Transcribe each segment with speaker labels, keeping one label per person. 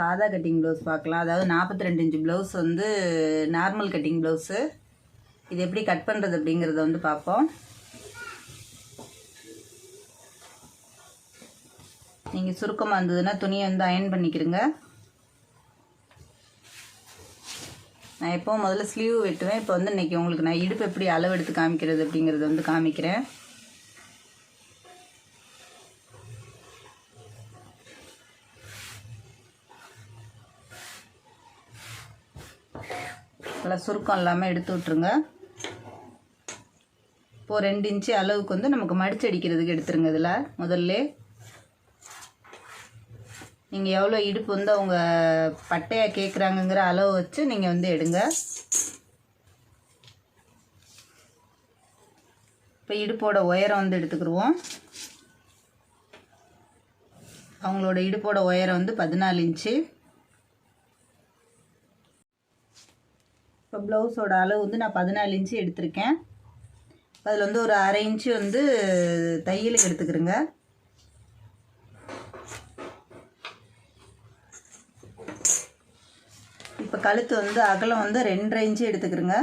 Speaker 1: சாதா cutting blouse பார்க்கலாம். அதாவது நாற்பத்தி ரெண்டு இன்ச்சு ப்ளவுஸ் வந்து நார்மல் கட்டிங் ப்ளவுஸு இது எப்படி கட் பண்ணுறது அப்படிங்கிறத வந்து பார்ப்போம். நீங்கள் சுருக்கமாக இருந்ததுன்னா துணியை வந்து அயன் பண்ணிக்கிறங்க நான் எப்போவும் முதல்ல ஸ்லீவ் வெட்டுவேன். இப்போ வந்து இன்றைக்கி உங்களுக்கு நான் இடுப்பு எப்படி அளவு எடுத்து காமிக்கிறது அப்படிங்கிறத வந்து காமிக்கிறேன். நல்லா சுருக்கம் இல்லாமல் எடுத்து விட்ருங்க இப்போது ரெண்டு இன்ச்சு அளவுக்கு வந்து நமக்கு மடிச்சு அடிக்கிறதுக்கு எடுத்துருங்க இதில் முதல்ல. நீங்கள் எவ்வளோ இடுப்பு வந்து அவங்க பட்டையாக கேட்குறாங்கங்கிற அளவு வச்சு நீங்கள் வந்து எடுங்க. இப்போ இடுப்போட உயரம் வந்து எடுத்துக்கிடுவோம் அவங்களோட இடுப்போட உயரம் வந்து பதினாலு இன்ச்சு. இப்போ ப்ளவுஸோட அளவு வந்து நான் பதினாலு இன்ச்சு எடுத்திருக்கேன். அதில் வந்து ஒரு அரை இன்ச்சு வந்து தையலுக்கு எடுத்துக்கிறேங்க. இப்போ கழுத்து வந்து அகலம் வந்து ரெண்டரை இன்ச்சு எடுத்துக்கிறேங்க.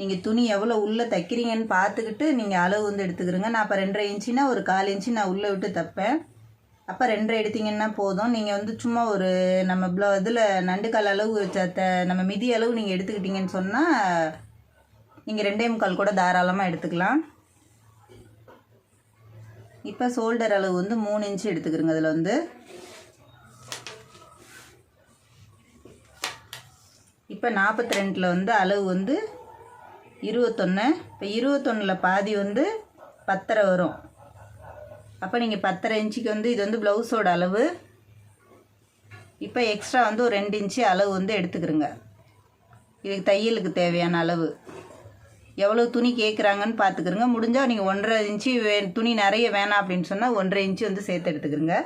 Speaker 1: நீங்கள் துணி எவ்வளோ உள்ளே தைக்கிறீங்கன்னு பார்த்துக்கிட்டு நீங்கள் அளவு வந்து எடுத்துக்கிறங்க. நான் இப்போ ரெண்டரை இன்ச்சுனா ஒரு கால் இன்ச்சு நான் உள்ளே விட்டு தைப்பேன். அப்போ ரெண்டரை எடுத்தீங்கன்னா போதும். நீங்கள் வந்து சும்மா ஒரு நம்ம ப்ள இதில் நண்டுக்கால் அளவு வச்ச நம்ம மிதி அளவு நீங்கள் எடுத்துக்கிட்டீங்கன்னு சொன்னால் நீங்கள் ரெண்டே முக்கால் கூட தாராளமாக எடுத்துக்கலாம். இப்போ ஷோல்டர் அளவு வந்து மூணு இன்ச்சு எடுத்துக்கிறோங்க அதில் வந்து. இப்போ நாற்பத்தி ரெண்டில் வந்து அளவு வந்து இருபத்தொன்று இப்போ இருபத்தொன்னில் பாதி வந்து பத்தரை வரும். அப்போ நீங்கள் பத்தரை இன்ச்சுக்கு வந்து இது வந்து ப்ளவுஸோட அளவு. இப்போ எக்ஸ்ட்ரா வந்து ஒரு ரெண்டு இன்ச்சு அளவு வந்து எடுத்துக்கிறோங்க. இதுக்கு தையலுக்கு தேவையான அளவு. எவ்வளோ துணி கேட்குறாங்கன்னு பார்த்துக்கிறங்க முடிஞ்சால் நீங்கள் ஒன்றரை இன்ச்சு வே துணி நிறைய வேணாம் அப்படின்னு சொன்னால் ஒன்றரை இன்ச்சு வந்து சேர்த்து எடுத்துக்கிறோங்க.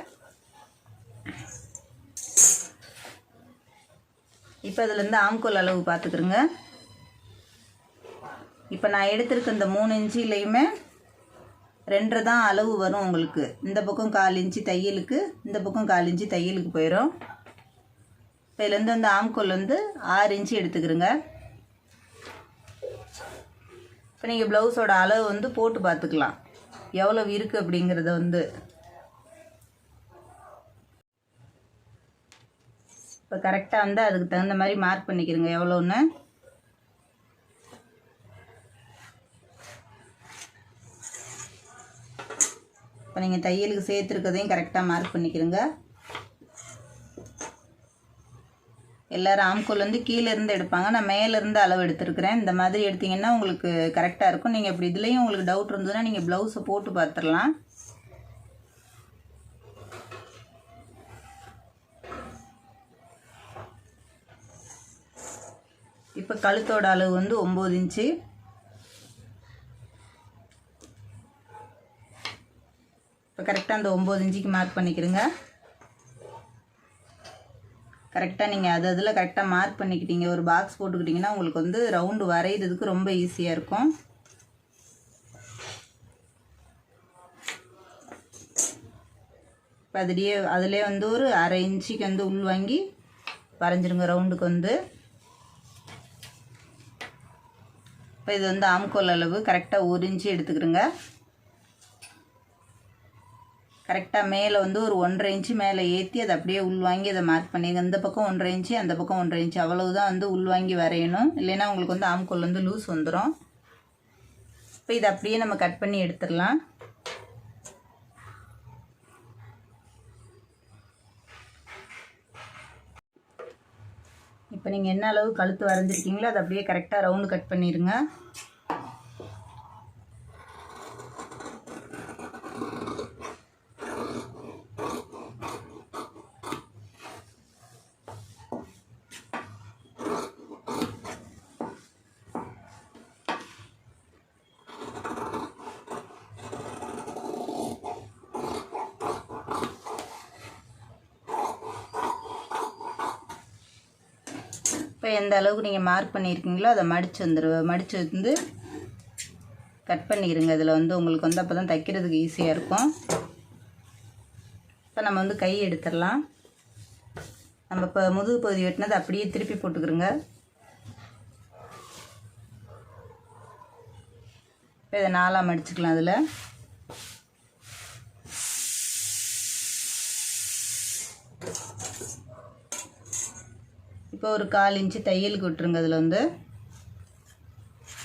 Speaker 1: இப்போ இதுலேருந்து ஆம்கோல் அளவு பார்த்துக்கிறங்க இப்போ நான் எடுத்திருக்க இந்த மூணு இன்ச்சிலையுமே ரெண்டரை தான் அளவு வரும் உங்களுக்கு. இந்த பக்கம் கால் இன்ச்சு தையலுக்கு இந்த பக்கம் கால் இன்ச்சு தையலுக்கு போயிடும் இப்போ இதுலேருந்து வந்து ஆம்கோல் வந்து ஆறு இன்ச்சு எடுத்துக்கிறோங்க. இப்போ நீங்கள் ப்ளவுஸோட அளவு வந்து போட்டு பார்த்துக்கலாம். எவ்வளோ இருக்குது அப்படிங்கிறத வந்து. இப்போ கரெக்டாக வந்து அதுக்கு தகுந்த மாதிரி மார்க் பண்ணிக்கிறோங்க எவ்வளோன்னு இப்போ நீங்கள் தையலுக்கு சேர்த்துருக்கதையும் கரெக்டாக மார்க் பண்ணிக்கிறங்க. எல்லோரும் ஆம்கோல் கீழேருந்து எடுப்பாங்க. நான் மேலேருந்து அளவு எடுத்துருக்கிறேன். இந்த மாதிரி எடுத்தீங்கன்னா உங்களுக்கு கரெக்டாக இருக்கும். நீங்கள் இப்படி இதுலேயும் உங்களுக்கு டவுட் இருந்ததுன்னா நீங்கள் ப்ளவுஸை போட்டு பார்த்துடலாம். இப்போ கழுத்தோட அளவு வந்து ஒம்பது இன்ச்சு. இப்போ கரெக்டாக அந்த ஒம்பது இன்ச்சுக்கு மார்க் பண்ணிக்கிறங்க. கரெக்டாக நீங்கள் அது அதில் கரெக்டாக மார்க் பண்ணிக்கிட்டீங்க. ஒரு பாக்ஸ் போட்டுக்கிட்டிங்கன்னா உங்களுக்கு வந்து ரவுண்டு வரைகிறதுக்கு ரொம்ப ஈஸியாக இருக்கும். இப்போ அதுலேயே அதிலே வந்து ஒரு அரை இன்ச்சுக்கு வந்து உள் வாங்கி வரைஞ்சிருங்க ரவுண்டுக்கு வந்து. இப்போ இது வந்து ஆம்கோல் அளவு கரெக்டாக ஒரு இன்ச்சு எடுத்துக்கிறோங்க. கரெக்டாக மேலே வந்து ஒரு ஒன்றரை இன்ச்சு மேலே ஏற்றி அதை அப்படியே உள்வாங்கி அதை மார்க் பண்ணிடுங்க இந்த பக்கம் ஒன்றரை இன்ச்சு அந்த பக்கம் ஒன்றரை இன்ச்சு அவ்வளவுதான் வந்து உள்வாங்கி வரையணும். இல்லைன்னா உங்களுக்கு வந்து ஆம்கோல் வந்து லூஸ் வந்துடும் இப்போ இதை அப்படியே நம்ம கட் பண்ணி எடுத்துடலாம். இப்போ நீங்கள் என்ன அளவு கழுத்து வரைஞ்சிருக்கீங்களோ அதை அப்படியே கரெக்டாக ரவுண்டு கட் பண்ணிடுங்க. இப்போ எந்த அளவுக்கு நீங்கள் மார்க் பண்ணியிருக்கீங்களோ அதை மடித்து வந்துடு மடித்து வந்து கட் பண்ணிக்கிறங்க இதில் வந்து உங்களுக்கு வந்து அப்போ தான் தைக்கிறதுக்கு ஈஸியாக இருக்கும். இப்போ நம்ம வந்து கை எடுத்துடலாம். நம்ம இப்போ முதுகு பகுதி வெட்டினது அப்படியே திருப்பி போட்டுக்கிறோங்க இப்போ இதை நாலாக மடிச்சுக்கலாம் அதில். இப்போ ஒரு கால் இன்ச்சு தையலுக்கு விட்டுருங்க அதில் வந்து.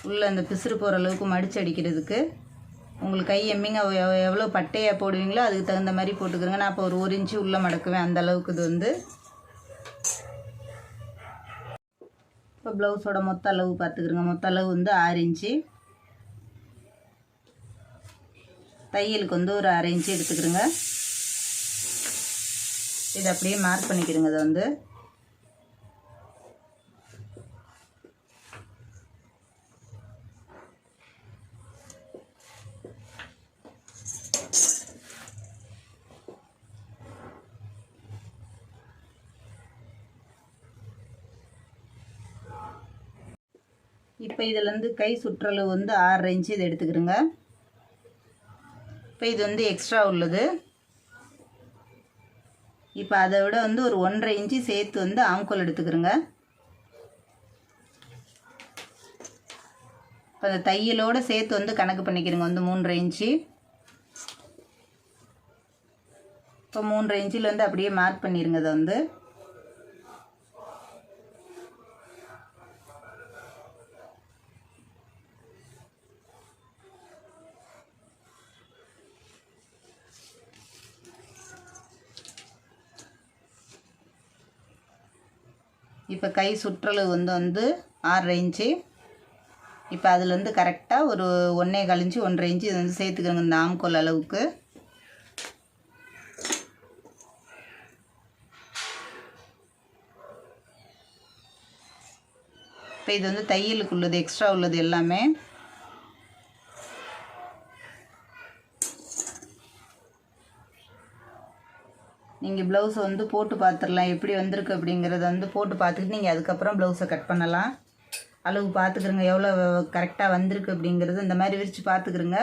Speaker 1: உள்ளே அந்த பிசுறு போகிற அளவுக்கு மடிச்சு அடிக்கிறதுக்கு. உங்களுக்கு கை எம்மிங்க எவ்வளோ பட்டையாக போடுவீங்களோ அதுக்கு தகுந்த மாதிரி போட்டுக்கிறோங்க. நான் இப்போ ஒரு ஒரு இன்ச்சு உள்ளே மடக்குவேன் அந்த அளவுக்கு இது வந்து. இப்போ ப்ளவுஸோட மொத்த அளவு பார்த்துக்கிறோங்க. மொத்த அளவு வந்து ஆறு இன்ச்சு. தையலுக்கு வந்து ஒரு அரை இன்ச்சு எடுத்துக்கிறோங்க. இதை அப்படியே மார்க் பண்ணிக்கிறோங்க இதை வந்து. இப்போ இதுலேருந்து கை சுற்றளவு வந்து ஆறரை இன்ச்சு இதை எடுத்துக்கிறோங்க. இப்போ இது வந்து எக்ஸ்ட்ரா உள்ளது. இப்போ அதை விட வந்து ஒரு ஒன்றரை இன்ச்சு சேர்த்து வந்து ஆம்கோல் எடுத்துக்கிறோங்க. இப்போ அந்த தையலோடு சேர்த்து வந்து கணக்கு பண்ணிக்கிறோங்க வந்து மூன்றரை இன்ச்சு இப்போ மூன்றரை இன்ச்சில் வந்து அப்படியே மார்க் பண்ணிடுங்க அதை வந்து. இப்போ கை சுற்றளவு வந்து வந்து ஆறரை இன்ச்சு. இப்போ அதில் வந்து கரெக்டாக ஒரு ஒன்றே கழிஞ்சு ஒன்றரை இன்ச்சு இது வந்து சேர்த்துக்கணுங்க இந்த ஆம்கோல் அளவுக்கு. இப்போ இது வந்து தையலுக்கு உள்ளது எக்ஸ்ட்ரா உள்ளது எல்லாமே. நீங்கள் ப்ளவுஸை வந்து போட்டு பார்த்துடலாம் எப்படி வந்திருக்கு அப்படிங்கிறத வந்து போட்டு பார்த்துட்டு நீங்கள் அதுக்கப்புறம் ப்ளவுஸை கட் பண்ணலாம். அளவு பார்த்துக்கிறங்க எவ்வளோ கரெக்டாக வந்திருக்கு அப்படிங்கிறது இந்த மாதிரி விரித்து பார்த்துக்கிறங்க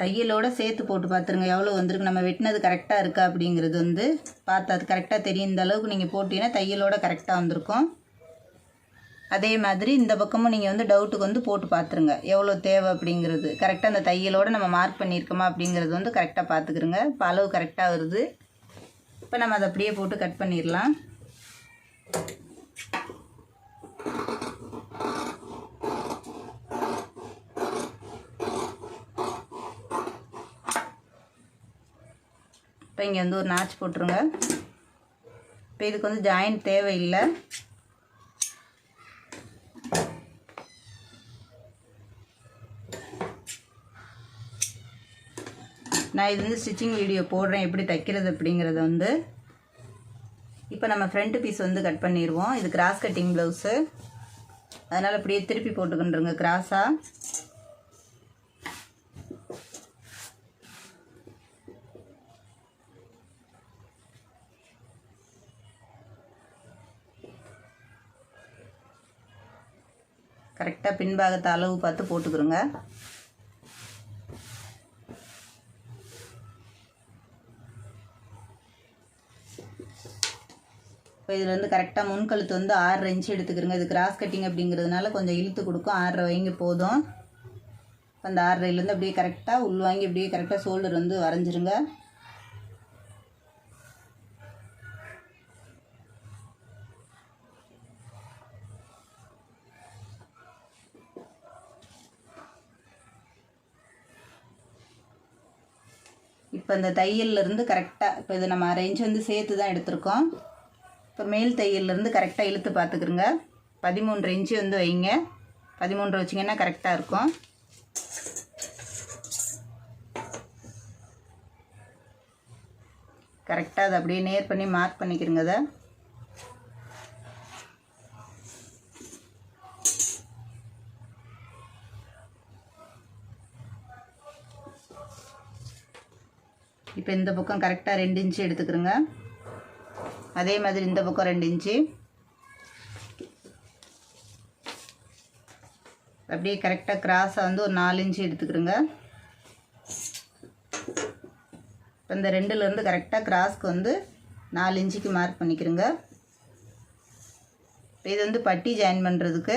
Speaker 1: தையலோடு சேர்த்து போட்டு பார்த்துருங்க எவ்வளோ வந்திருக்கு? நம்ம வெட்டினது கரெக்டாக இருக்கா அப்படிங்கிறது வந்து பார்த்து அது கரெக்டாக தெரியும் இந்த அளவுக்கு நீங்கள் போட்டிங்கன்னா தையலோட கரெக்டாக வந்திருக்கும். அதே மாதிரி இந்த பக்கமும் நீங்கள் வந்து டவுட்டுக்கு வந்து போட்டு பார்த்துருங்க எவ்வளோ தேவை அப்படிங்கிறது. கரெக்டாக அந்த தையலோடு நம்ம மார்க் பண்ணியிருக்கோமா அப்படிங்கிறது வந்து கரெக்டாக பார்த்துக்கிறோங்க இப்போ அளவு கரெக்டாக வருது. இப்போ நம்ம அதை அப்படியே போட்டு கட் பண்ணிடலாம். இப்போ இங்கே வந்து ஒரு நாச் போட்டுருங்க. இப்போ இதுக்கு வந்து ஜாயிண்ட் தேவையில்லை. நான் இது வந்து ஸ்டிச்சிங் வீடியோ போடுறேன் எப்படி தைக்கிறது அப்படிங்கிறத வந்து இப்போ நம்ம ஃப்ரண்ட் பீஸ் வந்து கட் பண்ணிடுவோம் இது கிராஸ் கட்டிங் ப்ளவுஸு அதனால் அப்படியே திருப்பி போட்டுக்கிட்டுருங்க கிராஸாக கரெக்டாக பின்பாகத்தை அளவு பார்த்து போட்டுக்கிறோங்க இப்போ இதில் வந்து கரெக்டாக முன்கழுத்து வந்து ஆறரை இன்ச்சு எடுத்துக்கிறோங்க. இது கிராஸ் கட்டிங் அப்படிங்கிறதுனால கொஞ்சம் இழுத்து கொடுக்கும். ஆறரை வைங்க போதும். அந்த ஆறரைலேருந்து அப்படியே கரெக்டாக உள் வாங்கி அப்படியே கரெக்டாக ஷோல்டர் வந்து வரைஞ்சிருங்க. இப்போ இந்த தையல்ல இருந்து கரெக்டாக இப்போ இது நம்ம அரேஞ்ச் வந்து சேர்த்து தான் எடுத்திருக்கோம். இப்போ மேல் தையிலேருந்து கரெக்டாக இழுத்து பார்த்துக்குருங்க. பதிமூன்று இன்ச்சு வந்து வைங்க. பதிமூன்று வச்சிங்கன்னா கரெக்டாக இருக்கும். கரெக்டாக அதை அப்படியே நேர் பண்ணி மார்க் பண்ணிக்கிறங்க அதை. இப்போ இந்த பக்கம் கரெக்டாக ரெண்டு இன்ச்சு எடுத்துக்கிறோங்க அதே மாதிரி இந்த பக்கம் ரெண்டு இன்ச்சு. அப்படியே கரெக்டாக கிராஸை வந்து ஒரு நாலு இன்ச்சு எடுத்துக்கிறோங்க. இப்போ இந்த ரெண்டுலேருந்து கரெக்டாக கிராஸ்க்கு வந்து நாலு இன்ச்சுக்கு மார்க் பண்ணிக்கிறோங்க. இப்போ இது வந்து பட்டி ஜாயின் பண்ணுறதுக்கு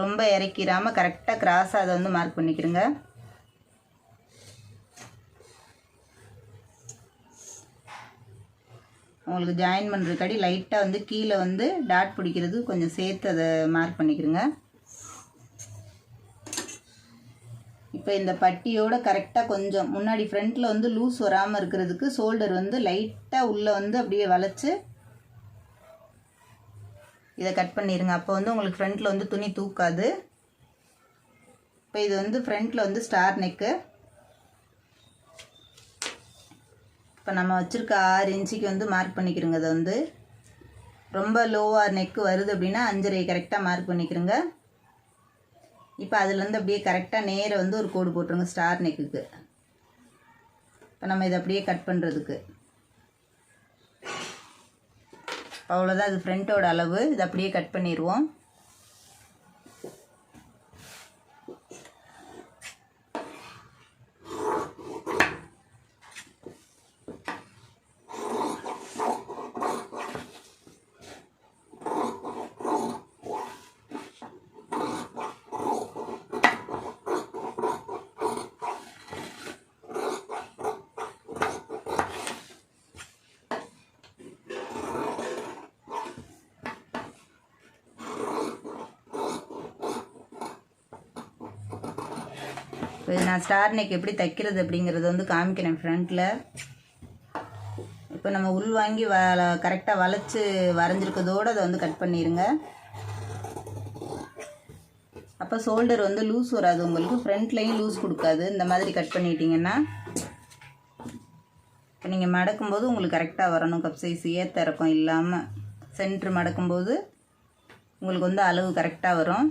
Speaker 1: ரொம்ப இறக்கிடாமல் கரெக்டாக கிராஸாக அதை வந்து மார்க் பண்ணிக்கிறோங்க. உங்களுக்கு ஜாயின் பண்ணுறக்காடி லைட்டாக வந்து கீழே வந்து டாட் பிடிக்கிறது கொஞ்சம் சேர்த்து அதை மார்க் பண்ணிக்கிறங்க இப்போ இந்த பட்டியோட கரெக்டாக கொஞ்சம் முன்னாடி ஃப்ரண்ட்டில் வந்து லூஸ் வராமல் இருக்கிறதுக்கு ஷோல்டர் வந்து லைட்டாக உள்ளே வந்து அப்படியே வளைச்சி இதை கட் பண்ணிடுங்க அப்போ வந்து உங்களுக்கு ஃப்ரண்ட்டில் வந்து துணி தூக்காது. இப்போ இது வந்து ஃப்ரண்ட்டில் வந்து ஸ்டார் நெக்கு இப்போ நம்ம வச்சுருக்க ஆறு இன்ச்சுக்கு வந்து மார்க் பண்ணிக்கிறோங்க. அதை வந்து ரொம்ப லோவாக நெக்கு வருது அப்படின்னா அஞ்சரை கரெக்டாக மார்க் பண்ணிக்கிறோங்க. இப்போ அதுலேருந்து அப்படியே கரெக்டாக நேராக வந்து ஒரு கோடு போட்டுருங்க ஸ்டார் நெக்குக்கு இப்போ நம்ம இதை அப்படியே கட் பண்ணுறதுக்கு அவ்வளோதான் அது ஃப்ரண்ட்டோட அளவு. இதை அப்படியே கட் பண்ணிடுவோம். இப்போ இது நான் ஸ்டார் நெக் எப்படி தைக்கிறது அப்படிங்கிறத வந்து காமிக்கிறேன் ஃப்ரண்ட்டில் இப்போ நம்ம உள் வாங்கி வ கரெக்டாக வளைச்சி வரைஞ்சிருக்கதோடு அதை வந்து கட் பண்ணிடுங்க அப்போ ஷோல்டர் வந்து லூஸ் வராது உங்களுக்கு. ஃப்ரண்ட்லேயும் லூஸ் கொடுக்காது. இந்த மாதிரி கட் பண்ணிட்டீங்கன்னா இப்போ நீங்கள் மடக்கும்போது உங்களுக்கு கரெக்டாக வரணும். கப் சைஸ் ஏற்ற இறக்கம் இல்லாமல் சென்ட்ரு மடக்கும்போது உங்களுக்கு வந்து அளவு கரெக்டாக வரும்.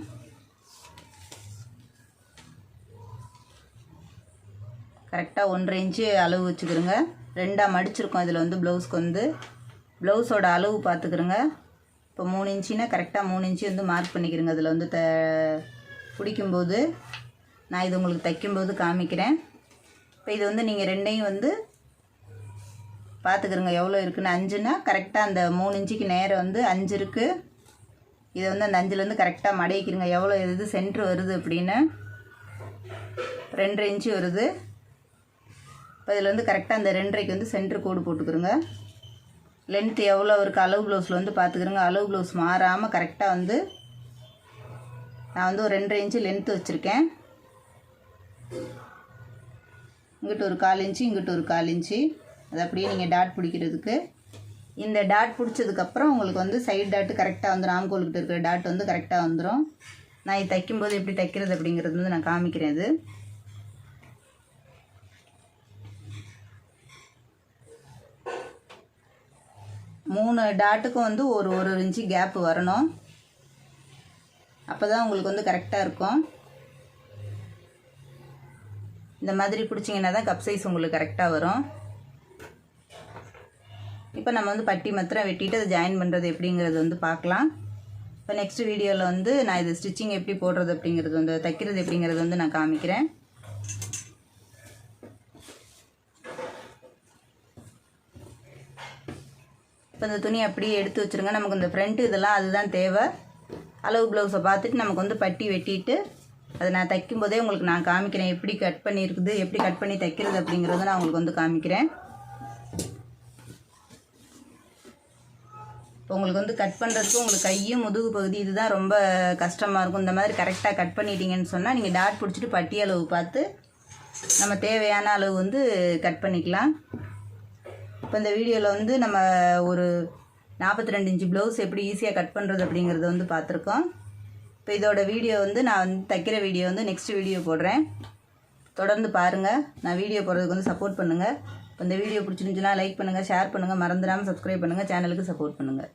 Speaker 1: கரெக்டாக ஒன்றரை இன்ச்சு அளவு வச்சுக்கிறோங்க. ரெண்டாக மடிச்சிருக்கோம். இதில் வந்து ப்ளவுஸ்க்கு வந்து ப்ளவுஸோட அளவு பார்த்துக்கிறோங்க இப்போ மூணு இன்ச்சினா கரெக்டாக மூணு இன்ச்சு வந்து மார்க் பண்ணிக்கிறோங்க. அதில் வந்து த பிடிக்கும்போது நான் இது உங்களுக்கு தைக்கும்போது காமிக்கிறேன். இப்போ இது வந்து நீங்கள் ரெண்டையும் வந்து பார்த்துக்கிறோங்க எவ்வளோ இருக்குன்னு அஞ்சுன்னா கரெக்டாக அந்த மூணு இன்ச்சுக்கு நேரம் வந்து அஞ்சு இருக்குது இதை வந்து அந்த அஞ்சுலேருந்து கரெக்டாக மடக்கிக்கிறங்க. எவ்வளோ இது சென்ட்ரு வருது அப்படின்னு. ரெண்டரை இன்ச்சு வருது. இப்போ இதில் வந்து கரெக்டாக அந்த ரெண்டரைக்கு வந்து சென்டர் கோடு போட்டுக்கிறோங்க. லென்த் எவ்வளோ இருக்குது அளவு ப்ளவுஸில் வந்து பார்த்துக்கிறோங்க அளவு ப்ளவுஸ் மாறாமல் கரெக்டாக வந்து நான் வந்து ஒரு ரெண்டரை இன்ச்சு லென்த்து வச்சுருக்கேன். இங்கிட்ட ஒரு கால் இன்ச்சு இங்கிட்ட ஒரு கால் இன்ச்சு அது அப்படியே நீங்கள் டாட் பிடிக்கிறதுக்கு. இந்த டாட் பிடிச்சதுக்கப்புறம் உங்களுக்கு வந்து சைடு டாட்டு கரெக்டாக வந்துடும் ஆம்கோல்கிட்ட இருக்கிற டாட் வந்து கரெக்டாக வந்துடும் நான் இது தைக்கும்போது எப்படி தைக்கிறது அப்படிங்கிறது வந்து நான் காமிக்கிறேன் இது. மூணு டாட்டுக்கும் வந்து ஒரு ஒரு இன்ச்சு கேப்பு வரணும். அப்போ தான் உங்களுக்கு வந்து கரெக்டாக இருக்கும். இந்த மாதிரி பிடிச்சிங்கன்னா தான் கப் சைஸ் உங்களுக்கு கரெக்டாக வரும். இப்போ நம்ம வந்து பட்டி மாத்திரம் வெட்டிட்டு அதை ஜாயின் பண்ணுறது எப்படிங்கிறது வந்து பார்க்கலாம். இப்போ நெக்ஸ்ட் வீடியோவில் வந்து நான் இது ஸ்டிச்சிங் எப்படி போடுறது அப்படிங்கிறது வந்து தைக்கிறது எப்படிங்கிறது வந்து நான் காமிக்கிறேன். இப்போ இந்த துணி அப்படியே எடுத்து வச்சுருங்க. நமக்கு இந்த ஃப்ரண்ட்டு இதெல்லாம் அதுதான் தேவை. அளவு ப்ளவுஸை பார்த்துட்டு நமக்கு வந்து பட்டி வெட்டிட்டு அதை நான் தைக்கும் போதே உங்களுக்கு நான் காமிக்கிறேன். எப்படி கட் பண்ணியிருக்குது எப்படி கட் பண்ணி தைக்கிறது அப்படிங்கிறத நான் உங்களுக்கு வந்து காமிக்கிறேன். இப்போ உங்களுக்கு வந்து கட் பண்ணுறதுக்கு உங்களுக்கு கையும் முதுகு பகுதி இதுதான் ரொம்ப கஷ்டமாக இருக்கும். இந்த மாதிரி கரெக்டாக கட் பண்ணிட்டீங்கன்னு சொன்னால் நீங்கள் டாட் பிடிச்சிட்டு பட்டி அளவு பார்த்து நம்ம தேவையான அளவு வந்து கட் பண்ணிக்கலாம். இப்போ இந்த வீடியோவில் வந்து நம்ம ஒரு நாற்பத்தி ரெண்டு இன்ச்சு ப்ளவுஸ் எப்படி ஈஸியாக கட் பண்ணுறது அப்படிங்கிறத வந்து பார்த்துருக்கோம் இப்போ இதோட வீடியோ வந்து நான் வந்து தைக்கிற வீடியோ வந்து நெக்ஸ்ட் வீடியோ போடுறேன். தொடர்ந்து பாருங்கள் நான் வீடியோ போடுறதுக்கு வந்து சப்போர்ட் பண்ணுங்கள் இப்போ இந்த வீடியோ பிடிச்சிருந்துச்சுன்னா லைக் பண்ணுங்கள் ஷேர் பண்ணுங்கள் மறந்துடாமல் சப்ஸ்கிரைப் பண்ணுங்கள் சேனலுக்கு சப்போர்ட் பண்ணுங்கள்